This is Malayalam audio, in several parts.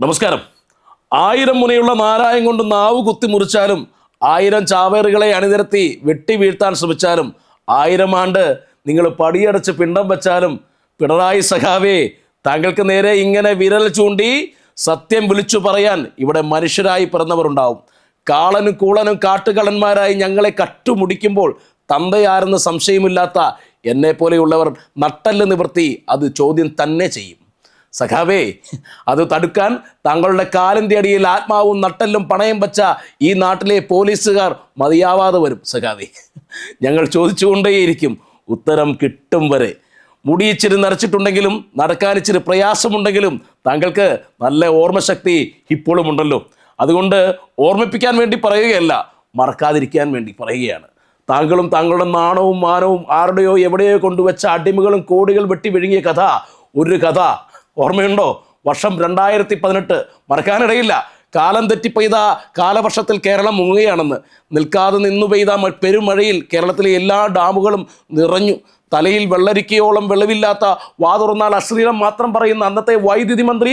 നമസ്കാരം. ആയിരം മുനയുള്ള നാരായം കൊണ്ട് നാവ് കുത്തി മുറിച്ചാലും ആയിരം ചാവേറുകളെ അണിനിരത്തി വെട്ടി വീഴ്ത്താൻ ശ്രമിച്ചാലും ആയിരം ആണ്ട് നിങ്ങൾ പടിയടച്ച് പിണ്ടം വെച്ചാലും പിണറായി സഖാവേ താങ്കൾക്ക് നേരെ ഇങ്ങനെ വിരൽ ചൂണ്ടി സത്യം വിളിച്ചു പറയാൻ ഇവിടെ മനുഷ്യരായി പിറന്നവരുണ്ടാവും. കാളനും കൂളനും കാട്ടുകളന്മാരായി ഞങ്ങളെ കട്ടുമുടിക്കുമ്പോൾ തന്തയാരെന്ന് സംശയമില്ലാത്ത എന്നെ പോലെയുള്ളവർ നട്ടൽ നിവർത്തി അത് ചോദ്യം തന്നെ ചെയ്യും. സഖാവേ അത് തടുക്കാൻ താങ്കളുടെ കാലിന്റെ അടിയിൽ ആത്മാവും നട്ടെല്ലും പണയം വച്ച ഈ നാട്ടിലെ പോലീസുകാർ മതിയാവാതെ വരും സഖാവേ. ഞങ്ങൾ ചോദിച്ചുകൊണ്ടേയിരിക്കും ഉത്തരം കിട്ടും വരെ. മുടിയിച്ചിരി നിറച്ചിട്ടുണ്ടെങ്കിലും നടക്കാൻ ഇച്ചിരി പ്രയാസമുണ്ടെങ്കിലും താങ്കൾക്ക് നല്ല ഓർമ്മശക്തി ഇപ്പോഴും ഉണ്ടല്ലോ അതുകൊണ്ട് ഓർമ്മിപ്പിക്കാൻ വേണ്ടി പറയുകയല്ല മറക്കാതിരിക്കാൻ വേണ്ടി പറയുകയാണ്. താങ്കളും താങ്കളുടെ നാണവും മാനവും ആരുടെയോ എവിടെയോ കൊണ്ടുവച്ച അടിമകളും കോടികൾ വെട്ടി വിഴുങ്ങിയ കഥ ഒരു കഥ ഓർമ്മയുണ്ടോ? വർഷം രണ്ടായിരത്തി പതിനെട്ട് മറക്കാനിടയില്ല. കാലം തെറ്റി പെയ്ത കാലവർഷത്തിൽ കേരളം മുങ്ങുകയാണെന്ന്. നിൽക്കാതെ നിന്നു പെയ്ത പെരുമഴയിൽ കേരളത്തിലെ എല്ലാ ഡാമുകളും നിറഞ്ഞു. തലയിൽ വെള്ളരിക്കയോളം വെളിവില്ലാത്ത വാതുറന്നാൽ അശ്ലീലം മാത്രം പറയുന്ന അന്നത്തെ വൈദ്യുതി മന്ത്രി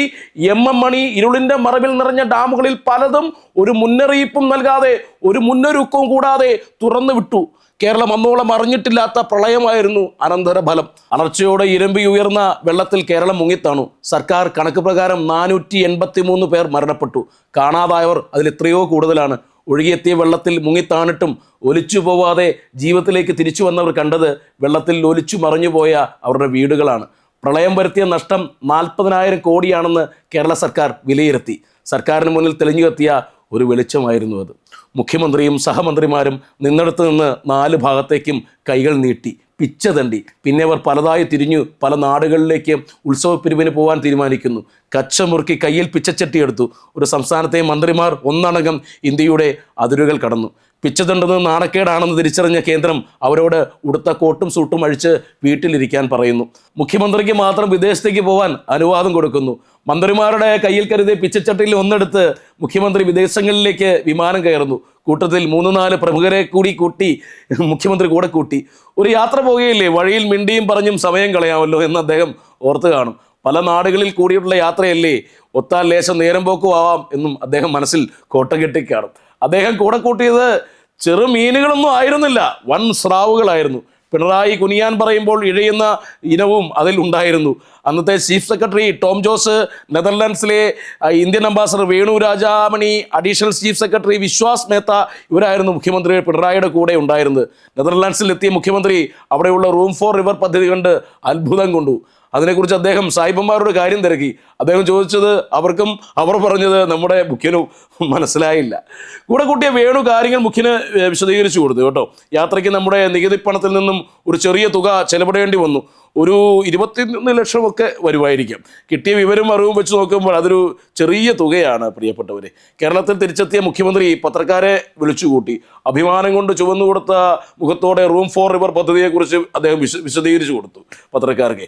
എം എം മണി ഇരുളിന്റെ മറവിൽ നിറഞ്ഞ ഡാമുകളിൽ പലതും ഒരു മുന്നറിയിപ്പും നൽകാതെ ഒരു മുന്നൊരുക്കവും കൂടാതെ തുറന്നു വിട്ടു. കേരളം അന്നോളം അറിഞ്ഞിട്ടില്ലാത്ത പ്രളയമായിരുന്നു അനന്തരഫലം. അലർച്ചയോടെ ഇരമ്പി ഉയർന്ന വെള്ളത്തിൽ കേരളം മുങ്ങിത്താണു. സർക്കാർ കണക്ക് പ്രകാരം നാനൂറ്റി എൺപത്തി മൂന്ന് പേർ മരണപ്പെട്ടു. കാണാതായവർ അതിൽ എത്രയോ കൂടുതലാണ്. ഒഴുകിയെത്തിയ വെള്ളത്തിൽ മുങ്ങിത്താണിട്ടും ഒലിച്ചു പോവാതെ ജീവിതത്തിലേക്ക് തിരിച്ചു വന്നവർ കണ്ടത് വെള്ളത്തിൽ ഒലിച്ചു മറിഞ്ഞുപോയ അവരുടെ വീടുകളാണ്. പ്രളയം വരുത്തിയ നഷ്ടം നാൽപ്പതിനായിരം കോടിയാണെന്ന് കേരള സർക്കാർ വിലയിരുത്തി. സർക്കാരിന് മുന്നിൽ തെളിഞ്ഞു കത്തിയ ഒരു വെളിച്ചമായിരുന്നു അത്. മുഖ്യമന്ത്രിയും സഹമന്ത്രിമാരും നിന്നിടത്ത് നിന്ന് നാല് ഭാഗത്തേക്കും കൈകൾ നീട്ടി പിച്ചതണ്ടി പിന്നെ അവർ പലതായി തിരിഞ്ഞു പല നാടുകളിലേക്ക് ഉത്സവ പിരിവിന് പോകാൻ തീരുമാനിക്കുന്നു കച്ചമുറുക്കി കയ്യിൽ പിച്ചച്ചട്ടിയെടുത്തു ഒരു സംസ്ഥാനത്തെ മന്ത്രിമാർ ഒന്നടങ്കം ഇന്ത്യയുടെ അതിരുകൾ കടന്നു. പിച്ചതണ്ടെന്ന് നാണക്കേടാണെന്ന് തിരിച്ചറിഞ്ഞ കേന്ദ്രം അവരോട് ഉടുത്ത കോട്ടും സൂട്ടും അഴിച്ച് വീട്ടിലിരിക്കാൻ പറയുന്നു. മുഖ്യമന്ത്രിക്ക് മാത്രം വിദേശത്തേക്ക് പോകാൻ അനുവാദം കൊടുക്കുന്നു. മന്ത്രിമാരുടെ കയ്യിൽ കരുതി പിച്ചച്ചട്ടിയിൽ ഒന്നെടുത്ത് മുഖ്യമന്ത്രി വിദേശങ്ങളിലേക്ക് വിമാനം കയറുന്നു. കൂട്ടത്തിൽ മൂന്ന് നാല് പ്രമുഖരെ കൂടി കൂട്ടി മുഖ്യമന്ത്രി കൂടെ കൂട്ടി. ഒരു യാത്ര പോകുകയില്ലേ വഴിയിൽ മിണ്ടിയും പറഞ്ഞും സമയം കളയാമല്ലോ എന്ന് അദ്ദേഹം ഓർത്ത് കാണും. പല നാടുകളിൽ കൂടിയിട്ടുള്ള യാത്രയല്ലേ? ഒത്താൽ ലേശം നേരം പോക്കും ആവാം എന്നും അദ്ദേഹം മനസ്സിൽ കോട്ട കെട്ടിക്കാണും. അദ്ദേഹം കൂടെ കൂട്ടിയത് ചെറു മീനുകളൊന്നും ആയിരുന്നില്ല. വൻ സ്രാവുകളായിരുന്നു. പിണറായി കുനിയാൻ പറയുമ്പോൾ ഇഴയുന്ന ഇനവും അതിൽ ഉണ്ടായിരുന്നു. അന്നത്തെ chief secretary Tom Jose നെതർലാൻഡ്സിലെ Indian ambassador Venu Rajamony additional chief secretary Vishwas Mehta ഇവരായിരുന്നു മുഖ്യമന്ത്രി പിണറായിയുടെ കൂടെ ഉണ്ടായിരുന്നത്. നെതർലാൻഡ്സിൽ എത്തിയ മുഖ്യമന്ത്രി അവിടെയുള്ള റൂം ഫോർ റിവർ പദ്ധതി കണ്ട് അത്ഭുതം കൊണ്ടു. അതിനെക്കുറിച്ച് അദ്ദേഹം സായിപ്പന്മാരോട് കാര്യം തിരക്കി. അദ്ദേഹം ചോദിച്ചത് അവർക്കും അവർ പറഞ്ഞത് നമ്മുടെ മുഖ്യനു മനസ്സിലായില്ല. കൂടെ കൂട്ടിയ വേണു കാര്യങ്ങൾ മുഖ്യന് വിശദീകരിച്ചു കൊടുത്തു കേട്ടോ. യാത്രയ്ക്ക് നമ്മുടെ നികുതി പണത്തിൽ നിന്നും ഒരു ചെറിയ തുക ചെലവിടേണ്ടി വന്നു. ഒരു ഇരുപത്തിയൊന്ന് ലക്ഷമൊക്കെ വരുമായിരിക്കും. കിട്ടിയ വിവരം അറിവും വെച്ച് നോക്കുമ്പോൾ അതൊരു ചെറിയ തുകയാണ് പ്രിയപ്പെട്ടവരെ. കേരളത്തിൽ തിരിച്ചെത്തിയ മുഖ്യമന്ത്രി പത്രക്കാരെ വിളിച്ചുകൂട്ടി. അഭിമാനം കൊണ്ട് ചുവന്നു കൊടുത്ത മുഖത്തോടെ റൂം ഫോർ റിവർ പദ്ധതിയെക്കുറിച്ച് അദ്ദേഹം വിശ വിശദീകരിച്ചു കൊടുത്തു പത്രക്കാർക്ക്.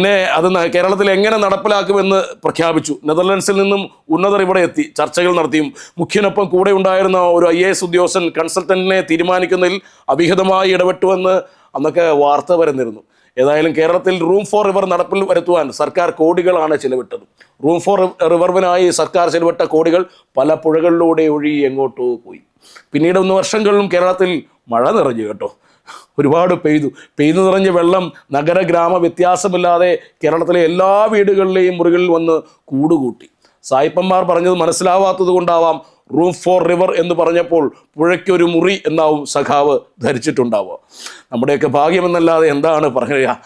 പിന്നെ അത് കേരളത്തിൽ എങ്ങനെ നടപ്പിലാക്കുമെന്ന് പ്രഖ്യാപിച്ചു. നെതർലൻഡ്സിൽ നിന്നും ഉന്നതർ ഇവിടെ എത്തി ചർച്ചകൾ നടത്തിയും. മുഖ്യനൊപ്പം കൂടെ ഉണ്ടായിരുന്ന ഒരു ഐ എ എസ് ഉദ്യോഗസ്ഥൻ കൺസൾട്ടന്റിനെ തീരുമാനിക്കുന്നതിൽ അവിഹിതമായി ഇടപെട്ടുവെന്ന് അന്നൊക്കെ വാർത്ത വരുന്നിരുന്നു. ഏതായാലും കേരളത്തിൽ റൂം ഫോർ റിവർ നടപ്പിൽ വരുത്തുവാൻ സർക്കാർ കോടികളാണ് ചിലവിട്ടത്. റൂം ഫോർ റിവർവിനായി സർക്കാർ ചിലവിട്ട കോടികൾ പല പുഴകളിലൂടെ ഒഴുകി എങ്ങോട്ടോ പോയി. പിന്നീട് ഒന്ന് വർഷങ്ങളിലും കേരളത്തിൽ മഴ നിറഞ്ഞു കേട്ടോ. ഒരുപാട് പെയ്തു. പെയ്തു നിറഞ്ഞ വെള്ളം നഗര ഗ്രാമ വ്യത്യാസമില്ലാതെ കേരളത്തിലെ എല്ലാ വീടുകളിലെയും മുറികളിൽ വന്ന് കൂടുകൂട്ടി. സായിപ്പന്മാർ പറഞ്ഞത് മനസ്സിലാവാത്തത് കൊണ്ടാവാം. റൂം ഫോർ റിവർ എന്ന് പറഞ്ഞപ്പോൾ പുഴയ്ക്കൊരു മുറി എന്നാവും സഖാവ് ധരിച്ചിട്ടുണ്ടാവുക. നമ്മുടെയൊക്കെ ഭാഗ്യമെന്നല്ലാതെ എന്താണ് പറയുക?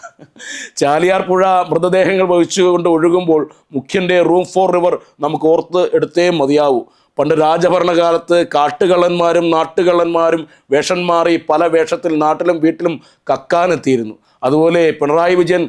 ചാലിയാർ പുഴ മൃതദേഹങ്ങൾ വഹിച്ചുകൊണ്ട് ഒഴുകുമ്പോൾ മുഖ്യന്റെ റൂം ഫോർ റിവർ നമുക്ക് ഓർത്ത് എടുത്തേ മതിയാവൂ. പണ്ട് രാജഭരണകാലത്ത് കാട്ടുകള്ളന്മാരും നാട്ടുകള്ളന്മാരും വേഷം മാറി പല വേഷത്തിൽ നാട്ടിലും വീട്ടിലും കക്കാനെത്തിയിരുന്നു അതുപോലെ പിണറായി വിജയൻ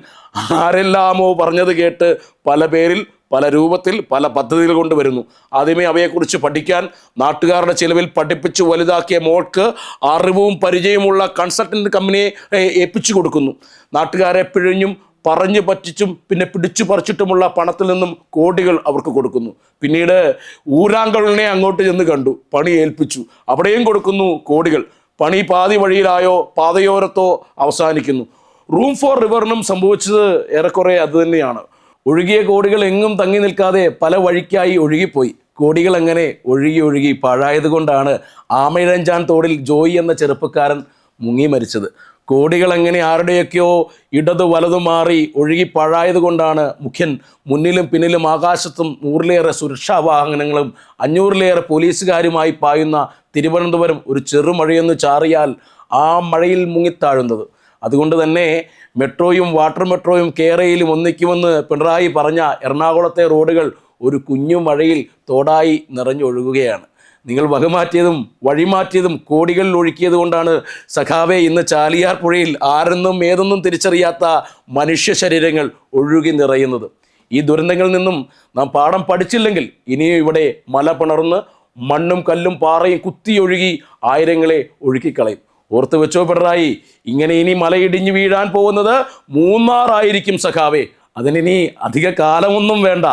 ആരെല്ലാമോ പറഞ്ഞത് കേട്ട് പല പേരിൽ പല രൂപത്തിൽ പല പദ്ധതികൾ കൊണ്ടുവരുന്നു ആദ്യമേ അവയെക്കുറിച്ച് പഠിക്കാൻ നാട്ടുകാരുടെ ചിലവിൽ പഠിപ്പിച്ച് വലുതാക്കിയ മോൾക്ക് അറിവും പരിചയമുള്ള കൺസൾട്ടന്റ് കമ്പനിയെ ഏൽപ്പിച്ചു കൊടുക്കുന്നു നാട്ടുകാരെ പിഴഞ്ഞും പറഞ്ഞു പറ്റിച്ചും പിന്നെ പിടിച്ചു പറിച്ചിട്ടുമുള്ള പണത്തിൽ നിന്നും കോടികൾ അവർക്ക് കൊടുക്കുന്നു. പിന്നീട് ഊരാങ്കളിനെ അങ്ങോട്ട് ചെന്ന് കണ്ടു. പണി ഏൽപ്പിച്ചു. അവിടെയും കൊടുക്കുന്നു കോടികൾ. പണി പാതി വഴിയിലായോ പാതയോരത്തോ അവസാനിക്കുന്നു. റൂം ഫോർ റിവറിനും സംഭവിച്ചത് ഏറെക്കുറെ അതുതന്നെയാണ് ഒഴുകിയ കോടികൾ എങ്ങും തങ്ങി നിൽക്കാതെ പല വഴിക്കായി ഒഴുകിപ്പോയി. കോടികൾ അങ്ങനെ ഒഴുകി ഒഴുകി പാഴായതുകൊണ്ടാണ് ആമയിഴഞ്ചാൻ തോടിൽ ജോയി എന്ന ചെറുപ്പക്കാരൻ മുങ്ങി മരിച്ചത്. കോടികൾ എങ്ങനെ ആരുടെയൊക്കെയോ ഇടതു വലതു മാറി ഒഴുകി പാഴായത് കൊണ്ടാണ് മുഖ്യൻ മുന്നിലും പിന്നിലും ആകാശത്തും നൂറിലേറെ സുരക്ഷാ വാഹനങ്ങളും അഞ്ഞൂറിലേറെ പോലീസുകാരുമായി പായുന്ന തിരുവനന്തപുരം ഒരു ചെറുമഴയൊന്ന് ചാറിയാൽ ആ മഴയിൽ മുങ്ങിത്താഴുന്നത്. അതുകൊണ്ട് തന്നെ മെട്രോയും വാട്ടർ മെട്രോയും കേരയിലും ഒന്നിക്കുമെന്ന് പിണറായി പറഞ്ഞ എറണാകുളത്തെ റോഡുകൾ ഒരു കുഞ്ഞു മഴയിൽ തോടായി നിറഞ്ഞൊഴുകുകയാണ്. നിങ്ങൾ വകമാറ്റിയതും വഴിമാറ്റിയതും കോടികളിൽ ഒഴുക്കിയത് കൊണ്ടാണ് സഖാവെ ഇന്ന് ചാലിയാർ പുഴയിൽ ആരെന്നും ഏതെന്നും തിരിച്ചറിയാത്ത മനുഷ്യ ശരീരങ്ങൾ ഒഴുകി നിറയുന്നത്. ഈ ദുരന്തങ്ങളിൽ നിന്നും നാം പാഠം പഠിച്ചില്ലെങ്കിൽ ഇനിയും ഇവിടെ മല പിണർന്ന് മണ്ണും കല്ലും പാറയും കുത്തിയൊഴുകി ആയിരങ്ങളെ ഒഴുക്കിക്കളയും. ഓർത്ത് വെച്ചോ പിണറായി ഇങ്ങനെ ഇനി മലയിടിഞ്ഞു വീഴാൻ പോകുന്നത് മൂന്നാറായിരിക്കും സഖാവേ. അതിനിനി അധിക കാലമൊന്നും വേണ്ട.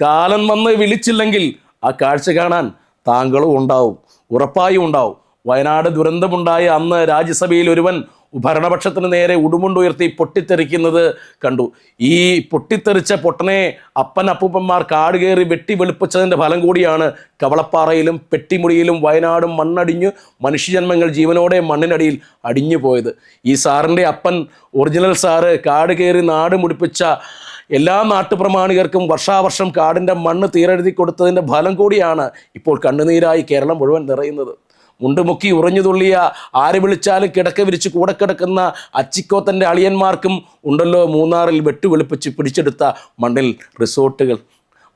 കാലം വന്ന് വിളിച്ചില്ലെങ്കിൽ ആ കാഴ്ച കാണാൻ താങ്കളും ഉണ്ടാവും. ഉറപ്പായും ഉണ്ടാവും. വയനാട് ദുരന്തമുണ്ടായ അന്ന് രാജ്യസഭയിൽ ഒരുവൻ ഭരണപക്ഷത്തിന് നേരെ ഉടുമുണ്ടുയർത്തി പൊട്ടിത്തെറിക്കുന്നത് കണ്ടു. ഈ പൊട്ടിത്തെറിച്ച പൊട്ടനെ അപ്പൻ അപ്പൂപ്പന്മാർ കാട് കയറി വെട്ടി വെളുപ്പിച്ചതിന്റെ ഫലം കൂടിയാണ് കവളപ്പാറയിലും പെട്ടിമുടിയിലും വയനാടും മണ്ണടിഞ്ഞു മനുഷ്യജന്മങ്ങൾ ജീവനോടെ മണ്ണിനടിയിൽ അടിഞ്ഞു പോയത് ഈ സാറിന്റെ അപ്പൻ ഒറിജിനൽ സാറ് കാട് കയറി നാട് മുടിപ്പിച്ച എല്ലാ നാട്ടുപ്രമാണികർക്കും വർഷാവർഷം കാടിന്റെ മണ്ണ് തീരെഴുതി കൊടുത്തതിന്റെ ഫലം കൂടിയാണ് ഇപ്പോൾ കണ്ണുനീരായി കേരളം മുഴുവൻ നിറയുന്നത്. മുണ്ടുമുക്കി ഉറഞ്ഞു തുള്ളിയ ആര് വിളിച്ചാലും കിടക്ക വിരിച്ച് കൂടെ കിടക്കുന്ന അച്ചിക്കോത്തന്റെ അളിയന്മാർക്കും ഉണ്ടല്ലോ മൂന്നാറിൽ വെട്ടുവെളുപ്പിച്ച് പിടിച്ചെടുത്ത മണ്ണിൽ റിസോർട്ടുകൾ.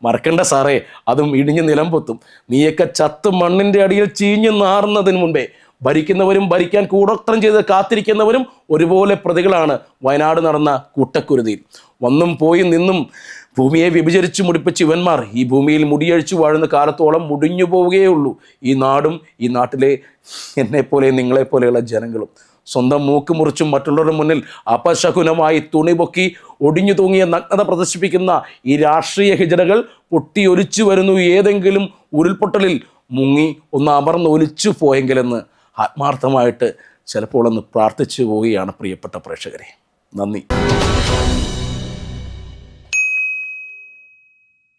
മറക്കണ്ട സാറേ അതും ഇടിഞ്ഞ് നിലം പൊത്തും. നീയൊക്കെ ചത്ത് മണ്ണിന്റെ അടിയിൽ ചീഞ്ഞു നാറുന്നതിന് മുൻപേ ഭരിക്കുന്നവരും ഭരിക്കാൻ കൂടോത്രം ചെയ്ത് കാത്തിരിക്കുന്നവരും ഒരുപോലെ പ്രതികളാണ് വയനാട് നടന്ന കൂട്ടക്കുരുതിയിൽ. വന്നും പോയി നിന്നും ഭൂമിയെ വിഭജിച്ച് മുടിപ്പിച്ച് ഇവന്മാർ ഈ ഭൂമിയിൽ മുടിയഴിച്ചു വാഴുന്ന കാലത്തോളം മുടിഞ്ഞു പോവുകയേ ഉള്ളൂ ഈ നാടും ഈ നാട്ടിലെ എന്നെപ്പോലെ നിങ്ങളെപ്പോലെയുള്ള ജനങ്ങളും. സ്വന്തം മൂക്ക് മുറിച്ചും മറ്റുള്ളവരുടെ മുന്നിൽ അപശകുനമായി തുണി പൊക്കി ഒടിഞ്ഞു തൂങ്ങിയ നഗ്നത പ്രദർശിപ്പിക്കുന്ന ഈ രാഷ്ട്രീയ ഹിജടകൾ പൊട്ടിയൊലിച്ചു വരുന്നു ഏതെങ്കിലും ഉരുൾപൊട്ടലിൽ മുങ്ങി ഒന്ന് അമർന്ന് ഒലിച്ചു പോയെങ്കിലെന്ന് ആത്മാർത്ഥമായിട്ട് ചിലപ്പോൾ ഒന്ന് പ്രാർത്ഥിച്ചു പോവുകയാണ് പ്രിയപ്പെട്ട പ്രേക്ഷകരെ. നന്ദി.